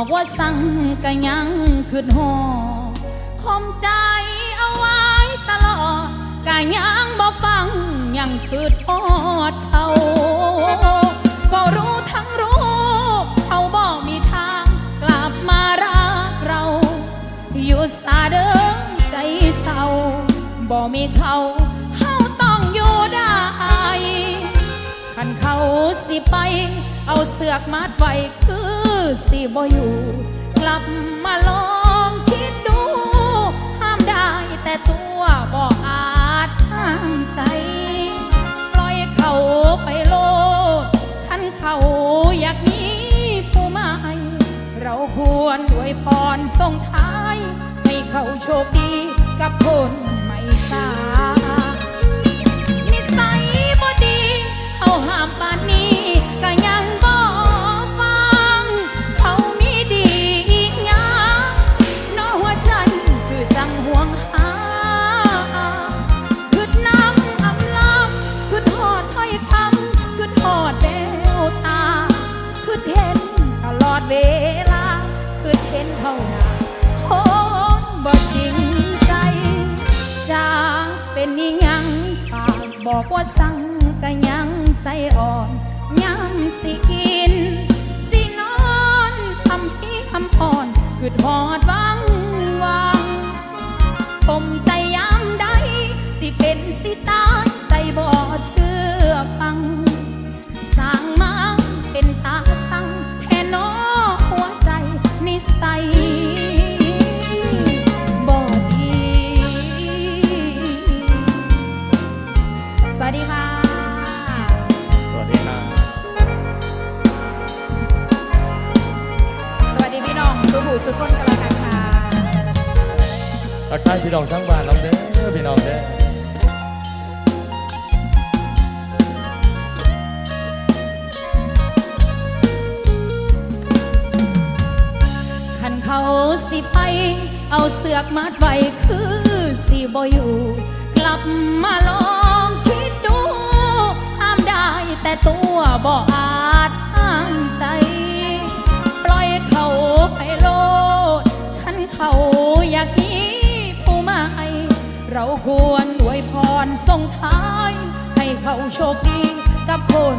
บอกว่าสั่งก็ยังขึ้นหอคมใจเอาไว้ตลอดก็ยังบ่ฟังยังคืดฮอดเขาก็รู้ทั้งรู้เขาบอกมีทางกลับมารักเราอยู่สาเดิมใจเศร้าบ่มีเขาเฮาต้องอยู่ได้คันเขาสิไป เอาเสือกมัดไว้คือ สิบ่อยู่ กลับมาลองคิดดู ห้ามได้แต่ตัวบ่อาจห้ามใจ ปล่อยเขาไปโลดคันเขาอยากมีผู้ใหม่เราควรอวยพรส่งท้าย ให้เขาโชคดีกับคน บ่อาจห้างใจ ปล่อยเขาไปโลดขันเขาอยากมีผู้ใหม่เราควรอวยพรส่งท้าย ให้เขาโชคดีกับคน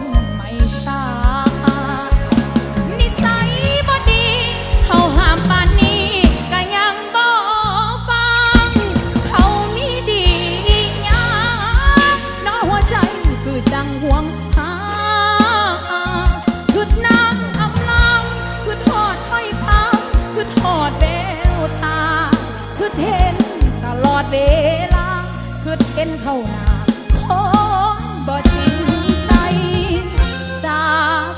เห็นเท่านาคนบ่จริงใจจะ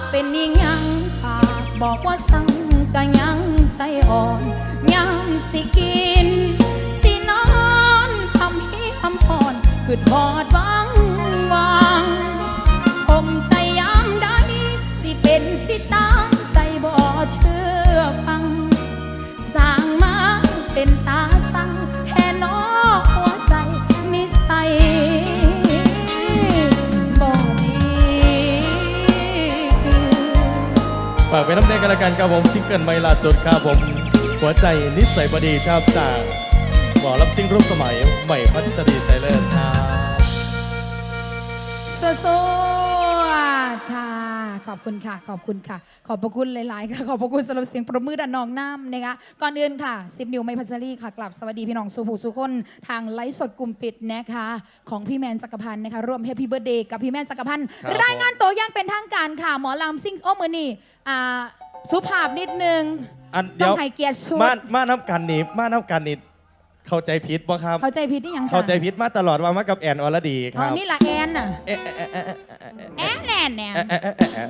เป็นอีหยังปากบอกว่าสั่งก็ยังใจอ่อนยังสิกิน สินอนทำให้ทำพรคือทอดว่า ฝากไปน้ำแดงกันละกันครับผมซิงเกิลใหม่ล่าสุดครับผม หัวใจนิสัยบดีครับจากหมอรับซิงรูปสมัยใหม่พัชรีใจเลิศครับสวสวค่ะข อบคุณค่ะ ขอบคุณค่ะ ขอบพระคุณหลาย ๆ ค่ะ ขอบพระคุณสำหรับเสียงประมือดันนองน้ำนะคะ ก่อนอื่นค่ะสิบนิวไม่พัชรีค่ะ กลับสวัสดีพี่น้องสุภูสุคนทางไลฟ์สดกลุ่มปิดนะคะ ของพี่แมนจักรพันธ์นะคะ ร่วมแฮปปี้เบิร์ดเดย์กับพี่แมนจักรพันธ์ ครับรายงานตัวอย่างเป็นทางการค่ะ หมอลำซิงโอ้มือนี่อ่าสุภาพนิดนึง อันต้เดี๋อยวงให้เกียรติชุด มามาน้ำกันนี่มาน้ำกันนี่เข้าใจผิดป่ะครับ เข้าใจผิดนี่ยังคะเข้าใจผิดมาตลอดว่ามากับแอนอรดีคอ๋อรับนี่ละแอนน่ะ เอ๊ะเอ๊ะเอ๊ะเอ๊ะเอ๊ะแอน แอนแอนเอ๊ะเอ๊ะเอ๊ะเอ๊ะ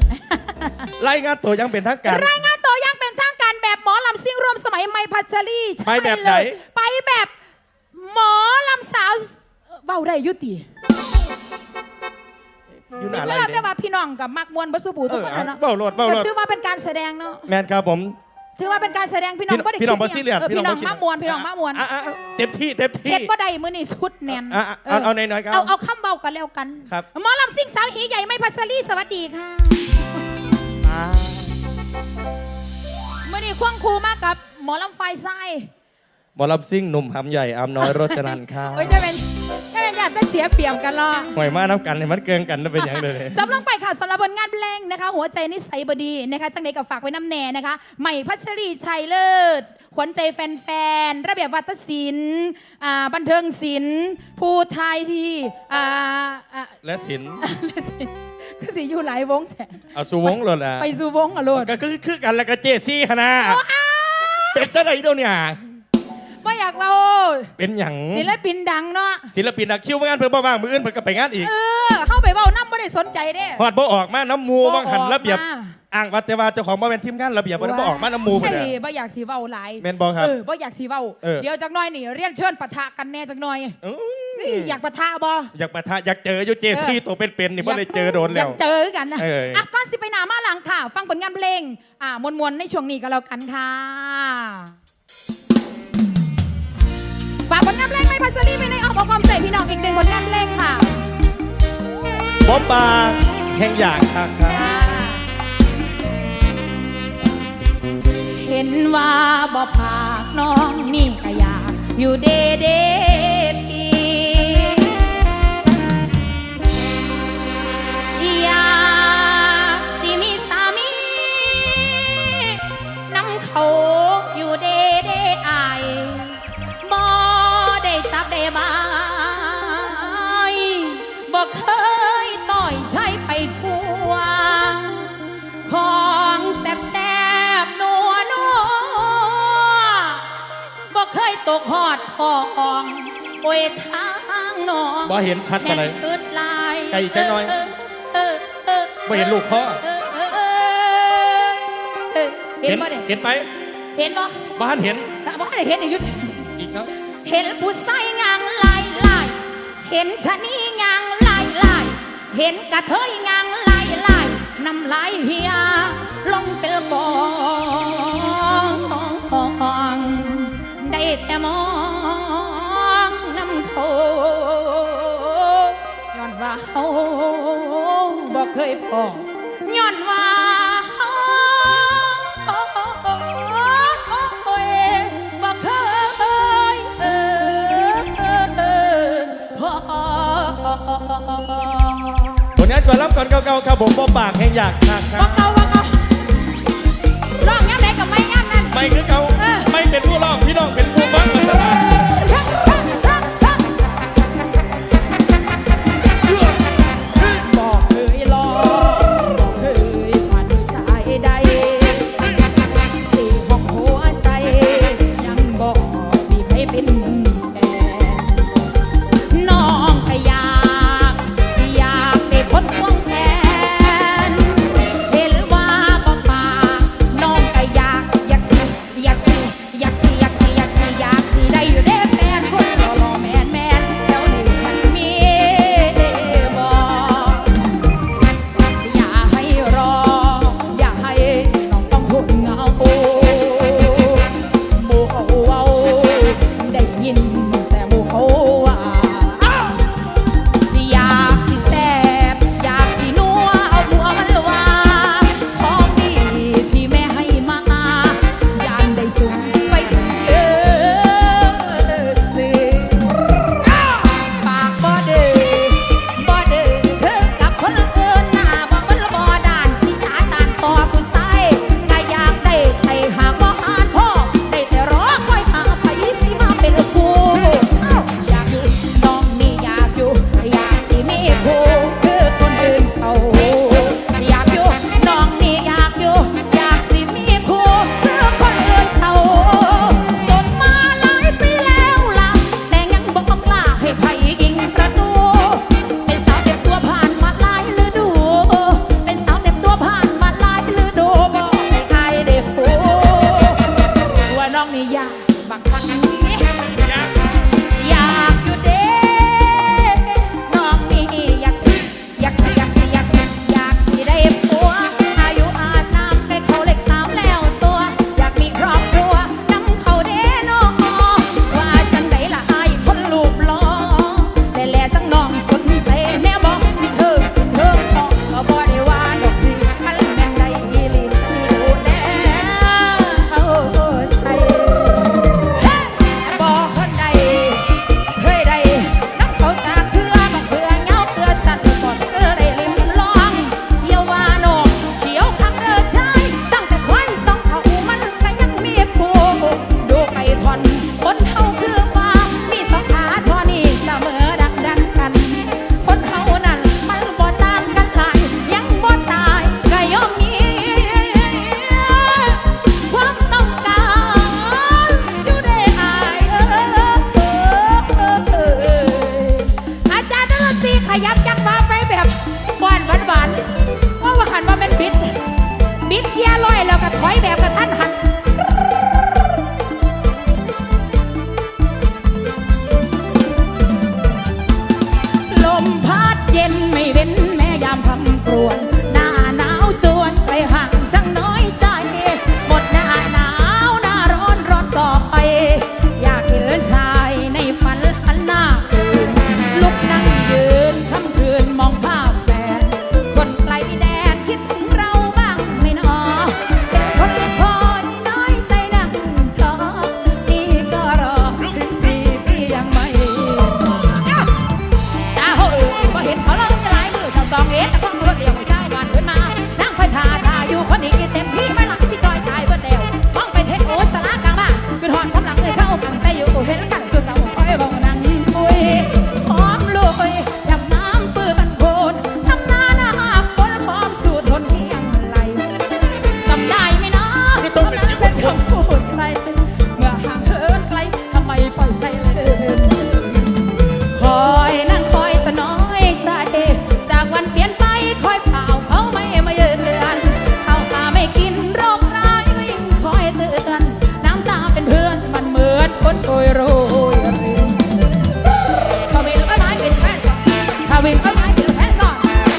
รายงานตัวอยังเป็นทางการ รายงานตัวอยังเป็นทางการแบบหมอลำซิ่งรวมสมัยไม่พัชรีใช่ไปแบบไหน เลยไปแบบหมอลำสาวเบาได้ยุติอยู่หน้าแล้ไรวแต่ว่าพี่น้องกับมักมวนบัสุบูสุกคนนะเนาะเบ้าโลดเบ้าโลก็ดถือว่าเป็นการแสดงเนาะ แมนครับผม ถือว่าเป็นการแสดงพี่น้องพี่บ่ได้พี่น้องบ่ซีเรียสพี่พี่น้องมามวนพี่น้องมามวนเต็มที่เต็มที่ เฮ็ดบ่ได้มื้อนี้สุดแน่นเอาเอาหน่อยๆคเอาเอาคำเบากันแล้วกันครับ หมอลำซิ่งสาวหีใหญ่ไม่พัชรีสวัสดีค่ะมื้อนี้ควงครูมากับหมอลำไฟไส้ายหมอลำซิ่งหนุ่มหำใหญ่อาน้อยรจนันท์ครับอ้ยจะเป็น จะเป็นญาติแต่เสียเปรียบกันหรอหวยมานับกันให้มันเกินกันนะเป็นอย่างเลยจำลองไปค่ะสำหรับบนงานเพลงนะคะ หัวใจนิสัยบดีนะคะจังใดกับฝากไว้น้ำแน่นะคะ ใหม่พัชรีชัยเลิศขวัญใจแฟนๆระเบียบวัฒนศิลป์อ่าบันเทิงศิลป์ผู้ไทยที่อ่าอ่าและสินก็สิอยู่หลายวงแต่เอาสุวงเลยล่ะไปสู่วงอะโลดก็คือคือกันแล้วก็เจซี่ฮะนะเป็นจังไดเดี๋ยวเนี่ยว่าอยากเบาเป็นหยังศิลปินดังเนาะศิลปินอะคิวงานเพิ่นบ่ว่างมืออื่นเพิ่นก็ไปงานอีกเออเข้าไปเบาน้ำไม่ได้สนใจเด้ ฮอดบ่ออกมาน้ำหมูบ่บางหันออกระเบียบมาอ้างว่าแต่ว่าเจ้าของบ่เป็นทีมงานระเบียบบ่ได้บ่ออกมาน้ำหมูเฮ้เพิ่นน่ะยบ่อยากสีเบาหลายแม่นบ่ครับเออบ่อยากสีเบาเออ เดี๋ยวจักหน้อยนี่เรียนเชิญปะทะกันแน่จักหน่อยอื้อนี่อยากปะทะบ่อยากปะทะอยากเจออยู่เจซี่ตัวเป็นๆนี่บ่ได้เจอโดนอแล้ยาวกเจอกันนะเอออ่ อะก่อนสิไปหนามาหลังค่ะ ฟังผลงานเพลงอ่ามวลๆในช่วงนี้ก็แล้วกันค่ะ ฝากผลงานเพลงไม่พัชรีไปในอ้อมอกอ้อมใจพี่น้องอีกหนึ่งผลงานเพลงค่ะบ่ปาแห่งอยากคักครับเห็นว่าบ่ผากน้องนี่ก็อยากอยู่เดเด ตกหอดของโอ้ยทางน้องบ่เห็นชัดปานใดแห่งอึดลายไกลอีกจักหน่อย เออเออบ่เห็นลูกพ่อเออเออเออเออเห็นบ่เนี่ยเห็นไปเห็นบ่บ้านเห็นแต่บ่ได้เห็นอีกอยุดอีกเนาะเห็นผู้ใส่งางลายลาย เห็นชะนีงางลายลาย เห็นกระเทยงางลายลายน้ำลายเฮียลงเตลบอง แต่มองน้ำโทย้อนว่าเฮาบ่เคยพอย้อนว่าเฮาโอ้ยบ่เคยเออพอผลงานก่อนรับก่อนเก่าๆครับผมบ่ปากแห่งอยากคักครัว่าบเก่าว่าเก่าร้องยังไงกับไม่ยังนั่นไม่คือเก่า เออไม่เป็นผู้ร้องพี่น้องเป็นผู้ฟังมาสลาย วินก็ไม้เป็นแฟนสอน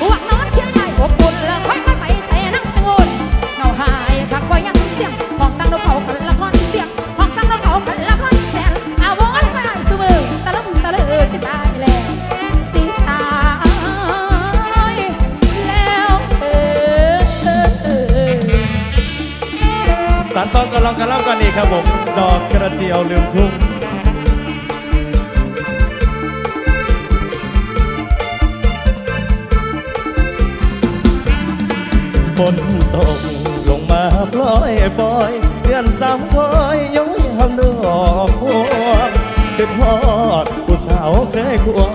หวังนอนเคียงใกล้อบอุ่นแล้วค่อยค่อยไปใจนั่งงนเงาหายคักก็ยังเสียงห้องสั่งนกเขากันละครเสียงห้องสั่งนกเขากันละครเสียงอาวอนไปสู้มือสลัมสลือสิตายแล้วสิตายแล้วเออเออเออสารต่อกันลองกันเล่ากันอีกครับผมดอกกระเจียวลืมทุ่ง นตกลงมาปล่อยปล่อยเดือนสามคอยย้อยทำดอกพวงเป็นพอดผู้สาวเคยควง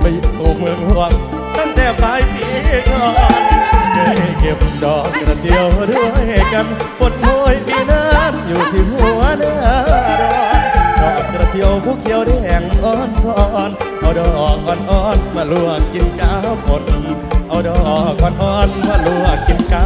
ไปอยู่เมืองหลวงตั้งแต่ปลายปีก่อนเคยเก็บดอกกระเจียวด้วยกันปนโอยปีนั้นอยู่ที่หัวเนื้อดอก กระเจียวผู้เขียวแดงอ่อนซ้อนเอาดอกอ่อนๆมาลวกกินกาวปนเอาดอกอ่อนๆมาลวกกินกา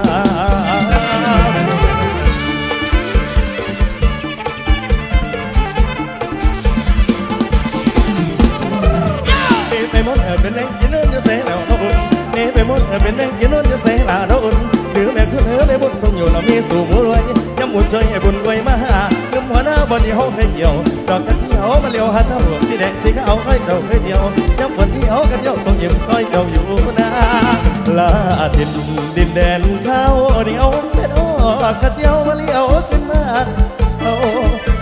นี่ไปหมดเออเป็นแรงกินนื้อจะเสแล้วเราอุ่นนี่ไปหมดเออเป็นแรงกินนื้อจะเสแล้วเราอุ่นหรือแม่คุณเออในบุญทรงอยู่เรามีสู่บุรวยย้ำบุญช่วยให้บุญ บนที่ห้องให้เหี่ยวดอกกระเจียวมาเลี้ยวหาเท่าสีแดงสีขาวให้เราให้เดียวย้ำคนที่เอากันเดียวทรงยิ้มก้อยเดียวอยู่นาลาดินดินแดนข้าวเหนียวเป็นอ้กระเจียวมาเลี้ยวขึ้นมาเอา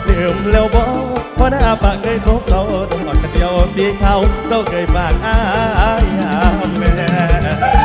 ลืมแล้วบอกว่าหน้าปากเคยสบเราดอกกระเดียวสีขาวเจ้าเคยปากอายยามแม่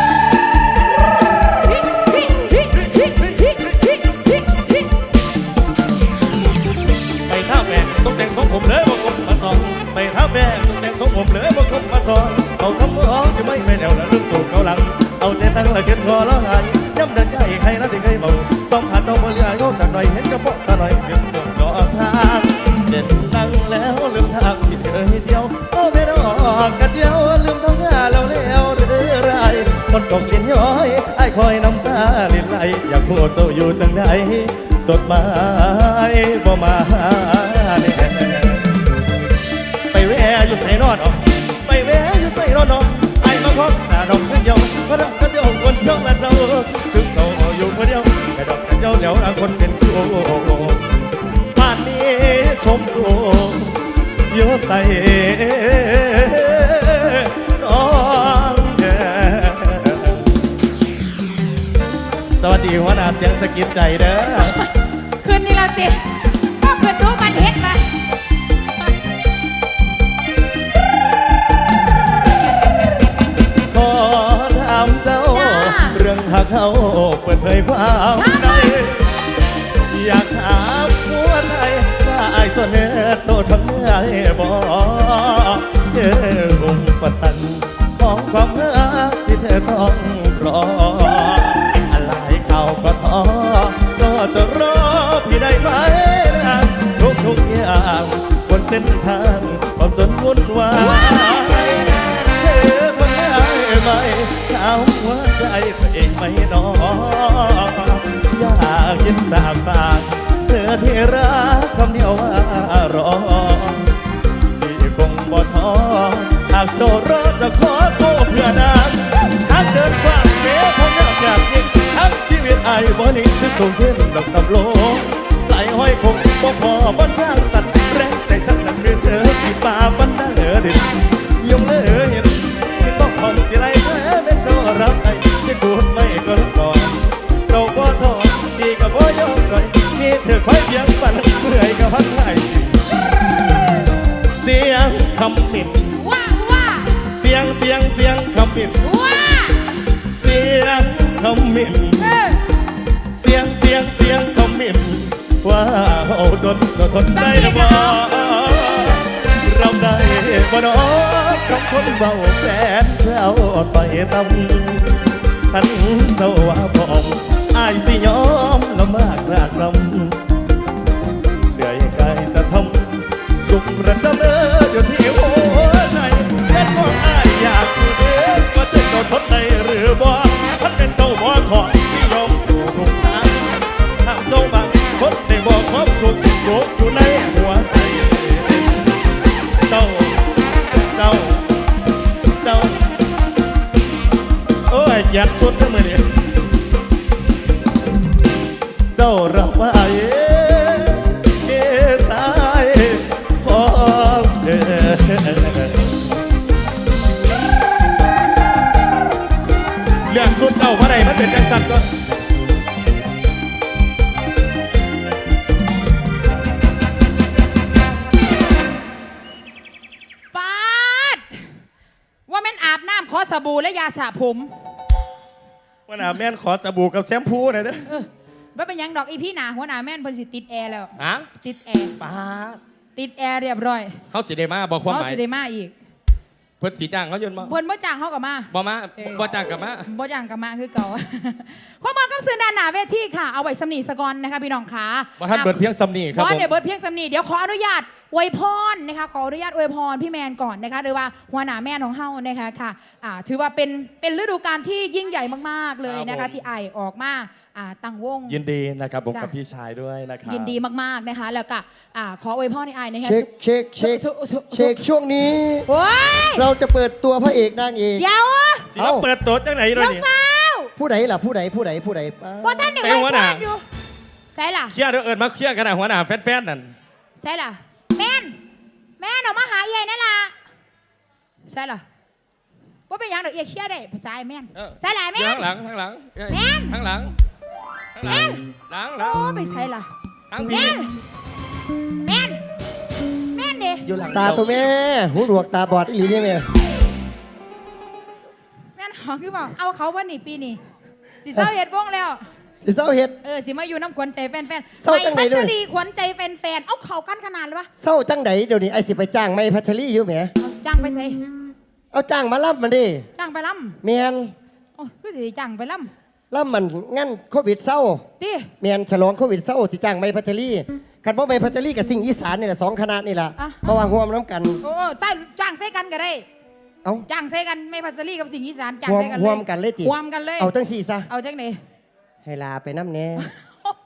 ผมเลยบอกผมมาสอนเอาทำมืออจะไม่ไม่แนวแล้วลืมสูงเขาหลัง เอาใจตั้งละเก็บคอแล้วหายย้ำเดินใกล้ใครนะที่เคยเมาสองหาเจ้าบริยายจากหน่อยเห็นกระเพาะตาหน่อยเพียงส่วนจอทางเด่นนั่งแล้วลืมทางที่เคยเที่ยวเอาไม่รอกกระเจียวลืมท้องหน้าแล้วแล้วเรื่อไรคนตกเลิ้นย้อยไอ้คอยน้ำตาลิ้นไหลอยากพูดเจ้าอยู่จังใดจดหมายบ่มา อยู่ใส่นอนไอ้มาพบหน้าดอกเส้นเดียวเพราะดอกกระเจ้าคนเจ้าละเจ้าซึ่งเขาอยู่คนเดียวแต่ดอกกระเจ้าแล้วละคนเป็นคู่บ้านนี้ชมดูเยอะใส่น้องแก่สวัสดีหัวหน้าเสียงสะกิดใจเด้อคืนนี้ละติ หักเขาเปิดเผยความในอยากถามหัวใจว่าไอ้ตัวเนื้อตัวทำเนื้อให้บ่เจออุปสรรคของความรักที่เธอต้องรอ อะไรเขาก็ท้อก็จะรอพี่ได้ไหมทุกทุกอย่างบนเส้นทางความจนวุ่นวายเธอคนได้ไหม ชิดจากปากเธอที่รักคำเดียวว่ารอที่คงบ่ท้อหากโจรอจะขอโทษเพื่อนางทั้งเดินกว้างเสียพงยากอยากยิ่งทั้งชีวิตไอ้บ่นี้จะสูงขึ้นดอกตำโลไหลห้อยคงบ่พอบนทาง มิ่นว่าเสียงคำหมิ่นเออเสียงเสียงเสียงคำหมิ่นว่าเอาจนก็ทนได้นะบ่เราได้บ่นอคำคนเบาแฟนเธอเอาไปตำทันเจ้าว่าพร้อมอายสิยอมละมากรากลำเดือยกายจะทำสุขประจำเอออยู่ที่หัว ว่าจะโดนทนได้หรือบ่ท่านเป็นเจ้าบ่ถอดที่ยอมสู่ทุกทางทางเจ้าบางคนในบ่ความสุขสุขอยู่ในหัวใจ เจ้า เจ้า เจ้า โอ้ยอยากสุดทั้งมือเนี่ย รื่องสุดเอาเพราะใดมันเป็นจังสันก็ปาด ว่าแม่นอาบน้ำขอสบู่และยาสระผม วันอาแม่นขอสบู่กับแชมพูหน่อยเด้อเออว่าเป็นหยังดอกอีพี่หนาหัวหน้าแม่นเพิ่นสิติดแอร์แล้ว ฮะติดแอร์ ป้าดติดแอร์เรียบร้อยเขาสิได้มาบอกความหเขามาย สิได้มาอีก เพิ่นสีจ้างเขายนมาเพิ่นบ่จ้างเขาก็มาบ่มาเออบ่จ้างกลับมาบ่จ้างก็มาคือเก่าข้อมูลกับสื่อด้านหน้าเวทีค่ะ เอาไว้สำนีสกอนนะคะพี่น้องขาบ่ท่านเบิดเพียงสำนีครับเพราะผมเดี๋ยวเบิร์ดเพียงสำนีเดี๋ยวขออนุญาต อวยพรนะคะขออนุญาตอวยพรพี่แมนก่อนนะคะหรือว่าหัวหน้าแม่ของเฮานะคะค่ะอ่าถือว่าเป็นเป็นฤดูกาลที่ยิ่งใหญ่มากๆเลยนะคะที่ไอออกมาอ่าตั้งวง ยินดีนะครับผมจ้ะ กับพี่ชายด้วยนะครับ ยินดีมากๆนะคะ แล้วก็อ่าขออวยพรในไอนะคะเช็คเช็คเช็คสุสุ เช็คช่วงนี้ โอ้ยเราจะเปิดตัวพระเอกนางเอกเดี๋ยวสิเราเปิดตัวจังไหนเลเดี๋ยยวนี่เฝ้าผู้ใดล่ะผู้ใดผู้ใดผู้ใดป้าว่าท่านหนึ่งเป็นอวยหัวพหน้า รอยู่ใช่ล่ะเคลียร์เดี๋ยวเอิญมาเคลียร์กันนะหัวหน้าแฟนๆนั่นใช่ล่ะแม่น แม่นออกมาหาเอียนั่นล่ะใช่ล่ะว่าเป็นหยังดอกเอียเคลียร์ได้ภาษาไอ้แม่นเออ ใช่ล่ะแม่ข้านงหลังข้างหลังเอ้ยแม่น ข้างหลังข้างหลังหลังหลัโอ้งไม่ใช่ล่ะข้างพี่แม่นแม่นแม่นดิอยู่หลังสาธุแม่หูหนวกตาบอดอีหลีเนี่ยแม่แม่นหอคือเปล่าเอาเขาวันนี้ปีนี้สิเศร้าเฮ็ดวงแล้ว สิเศร้าเฮ็ด เออสิมาอยู่น้ำขวัญใจแฟนๆเศร้าจังไหนพัด้ชวย รีขวัญใจแฟนๆเอาเขากันขนาดเลยวะเศร้าจังไดเดี๋ยวนี้ไอ้สิไปจ้างไม่พัทลีอยู่แหมเอาจ้างไปเลยเอาจ้างมาล่ำมันดิจ้างไปล่แมนำโอ้ยคือสิจ้างไปล่ล่ำมันงั้นโควิดเศร้าำติแมนฉลองโควิดเศร้าสิจ้างไม่พัทลีคันว่าไม่พัทลีกับสิ่งอีสานนี่แหละสองคณะนี่แหละเพราะว่าร่วมน้ำกัน โอ้ใส่จ้างใส่กันก็ได้ เอาจ้างใส่กันไม่พัชรีกับสิ่งอีสานจ้างร่วมใส่กันเลยร่วมกันเลยติรวมกันเลยเอาตั้งสี่ซะเอาจังไหน ให้ลาไปน้ำแน่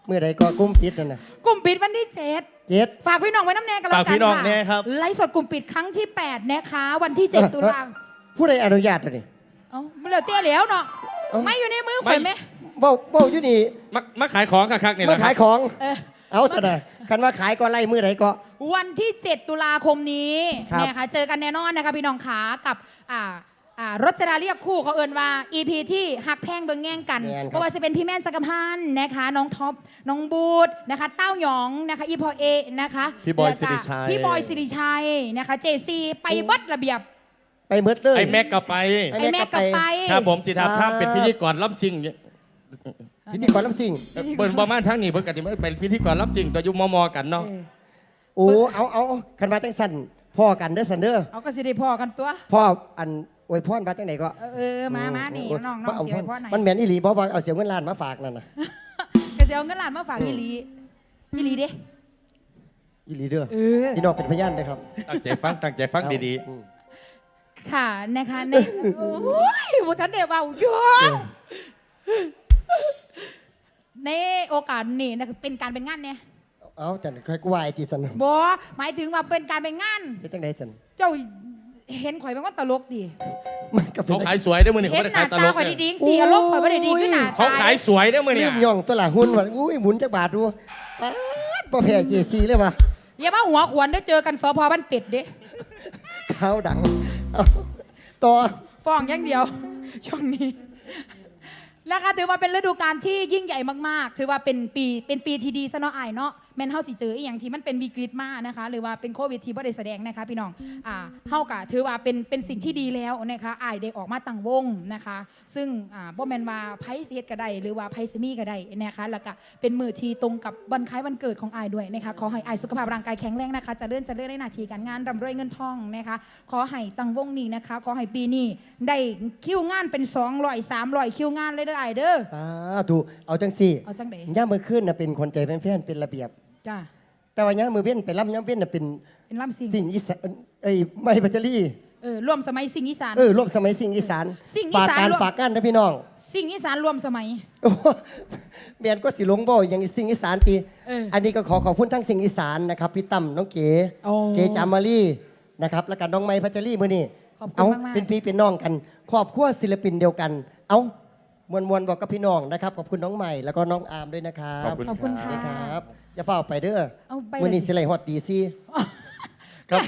เมื่อใดก็กุ้มปิดนั่นน่ะกลุ่มปิดวันที่เจ็ดเจ็ด ฝากพี่น้องไว้น้ำแน่กันแล้วฝากกันพี่น้องค่ะแน่ครับ ไลฟ์สดกลุ่มปิดครั้งที่ 8 นะคะ วันที่ 7 ตุลาผู้ใดอนุญาตตัวนี้ เอ้ามันเหลือเตี้ยแล้วเนาะเอ้า ไม่อยู่ในมือข่อยไหมเบ้าเบ้าอยู่นี่มามาขายของคักๆนี่แหมาละคขารัยบของ เออ เอาซะนะคันว่าขายก็ไล่มือไหนก็ วันที่ 7 ตุลาคมนี้ครับ เนี่ยค่ะเจอกันแน่นอนนะคะพี่น้องขากับอ่า อ่ารจราเรียกคู่เขาเอินว่า EP ที่หักแพงเบิงแง่งกันแม่นครับ เพราะว่าจะเป็นพี่แม่นสักกพันธ์นะคะ น้องท็อปน้องบูดนะคะ เต้าหยองนะคะอีพอเอนะคะพี่บอยแล้วก็สิริชัย พี่บอยสิริชัยนะคะเจซีไปบัดระเบียบไปเมิดเลย ไอ้แม็กก็ไปไอ้ไอ้แม็แม่กกลับก็ไป ไปครับผมสิทธาครับภาพเป็นพิธีกรรับสิ่งพิธีกรลำซิ่งเปิดประมาณทั้งนี้เพิ่นก็สิมาเป็นพิธีกรรับสิ่งตัวอยู่มอๆกันเนาะโอ้เอาเอาคันว่าจังสันพ่อกันเด้อสันเด้อเอาก็สิได้พอกันตัวพ่ออัน อวยพรว่าจังไหนก็เออเออมามานี่น้องน้องเอาเสียไปพ่อไหนมันแม่นอีหลีบ่ว่าเอาเสียเงินล้านมาฝากนั่นน่ะก็สิเอาเงินล้านมาฝากอีหลีอีหลีเด้อีหลีเด้อเออ พี่น้องเป็นพยานเด้อครับตั้งใจฟังตั้งใจฟังดีอืมค่ะนะคะใน โอ้ยบุทันเดบเอาเยอะในโอกาสนี้นะเป็นการเป็นงานเนี่ยเอาจันค่อยกวายติสันบอหมายถึงว่าเป็นการเป็นงานเป็นจังไดสันเจ้า เห็นข่อยเป็นคนตลกดิมันก็เป็นเขาขายสวยได้อมือนี่เห็เขานได้หขาน้ายตตาลกข่อยเนี่ยดีๆสีอารมณ์ข่อยบ่ได้ดีขึ้นหน้าเขาตาขายสวยได้อมือลืเนี่ยมย่องตัวละหุ่นว่าอุ้ยหมุนจักบาทดูป๊าดบ่แพ้เจซีเลยว่ะอย่ามาหัวขวนได้อเจอกันสพบ้านเป็ดเด้ข้าวดังเอาต่อฟ้องอย่างเดียวช่วงนี้นะคะถือว่าเป็นฤดูกาลที่ยิ่งใหญ่มากๆ ถือว่าเป็นปีเป็นปีที่ดีซะเนาะอายเนาะแม่นเฮาสิเจออีหยังที่มันเป็นวิกฤตมากนะคะ หรือว่าเป็นโควิดที่บ่ได้แสดงนะคะ พี่น้องอ่าเฮากะถือว่าเป็นเป็นสิ่งที่ดีแล้วนะคะอายได้ออกมาตั้งวงนะคะ ซึ่งอ่าบ่แม่นว่าไผสิเฮ็ดก็ได้หรือว่าไผสิมีก็ได้นะคะแล้วก็เป็นมือที่ตรงกับวันคล้ายวันเกิดของอายด้วยนะคะขอให้อายสุขภาพร่างกายแข็งแรงนะคะเจะเลื่อนจะเลื่อนในหน้าที่การงานร่ำรวยเงินทองนะคะขอให้ตั้งวงนี้นะคะขอให้ปีนี้ได้คิวงานเป็น200 300คิวงานเลยเด้ออายเด้อสาธุเอาจังสี่เอาจังได ย่ามมือขึ้นน่ะเป็นคนใจแฟนๆเป็นระเบียบ จ้าแต่ว่าย่ามมือเว้นไปรับย่ามเว้นน่ะเป็นเป็นลำซิงสิ่งอีสานเอ้ยไม่พัชรีเออร่วมสมัยสิ่งอีสาน เออร่วมสมัยสิ่งอีสานสิ่งอีสานฝากการร่วม ฝากกันนะพี่น้องสิ่งอีสานรวมสมัย โอ้เมียนก็สิหลงบ่อย่างสิ่งอีสานตีเอออัอันนี้ก็ขอขอบคุณทั้งสิ่งอีสานนะครับพี่ตั้มน้องเก๋โอ้เก๋จามารีนะครับแล้วก็น้องไม้พัชรีมื้อนี้ขอบคุณเอามากๆ เป็นพี่เป็นน้องกันครอบครัวศิลปินเดียวกัน เอา มวนมวนๆบอกกับพี่น้องนะครับ ขอบคุณน้องใหม่แล้วก็น้องอาร์มด้วยนะครับขอบคุณขอบคุณค่ะ ครับอย่าเฝ้าไปเด้อเอาไปมื้อนี้เลยสิไหลฮอดดีซี่ ครับ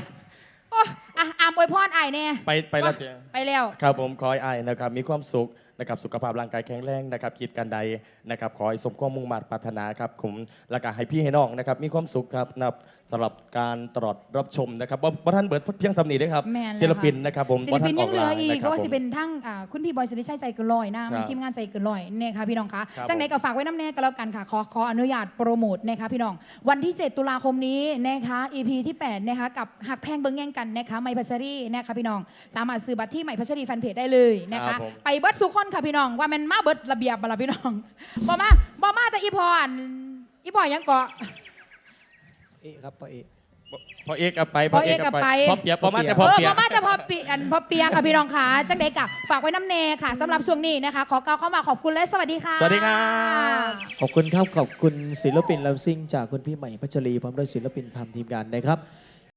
โอ้อะอามอวยพรอายแน่ไปไปแล้วเจ้าไปแล้ว ครับผมขอให้อายนะครับมีความสุขนะครับสุขภาพร่างกายแข็งแรงนะครับคิดการใดนะครับขอให้สมความมุ่งมั่นปรารถนาครับผมและก็ให้พี่ให้น้องนะครับมีความสุขครับนะครับ สำหรับการตลอดรับชมนะครับว่าว่าท่านเบิดเพียงสำนีด้วยครับแม่นแล้วศิลปินนะครับผมศิลปินยังเหลืออีกบ่ทันว่าลาสินะคเป็รับนทั้งอ่าคุณพี่บอยสิริชัยใจเกินลอยนะครับทีมงานใจเกินลอยเนี่ยค่ะพี่น้องคะครับจังไหนก็ฝากไว้น้ำแน่ก็แล้วกันค่ะขอขออนุญาตโปรโมทนะคะพี่น้อง วันที่ 7 ตุลาคมนี้นะคะ EP ที่8นะคะกับหักแพงเบิ้งแย่งกันนะคะไมพัชรีนะคะพี่น้อง สามารถซื้อบัตรที่ไมพัชรีแฟนเพจได้เลยนะครัคะ บผม ไปเบิร์ดสุขคนค่ะพี่น้องว่ามันมาเบิร์ดระเบียบบ่ล่ะพี่น้องบ่มาบ่มาแต่อีพออันอีพอยังเกาะ เอะครับปอเอะพอเอกกับไปพอเอกกับไป พอเปียกพอมาแต่เอพออเปียมากมาแต่พอปีอันพอเปียค่ะพี่น้องค่ะจังเด็กอะฝากไว้น้ำเนค่ะสำหรับช่วงนี้นะคะ ขอกล่าวเข้ามาขอบคุณและสวัสดีค่ะ สวัสดีครับ ขอบคุณครับขอบคุณศิลปินลำซิ่งจากคุณพี่ใหม่พัชรีพร้อมด้วยศิลปินทำทีมงานนะครับ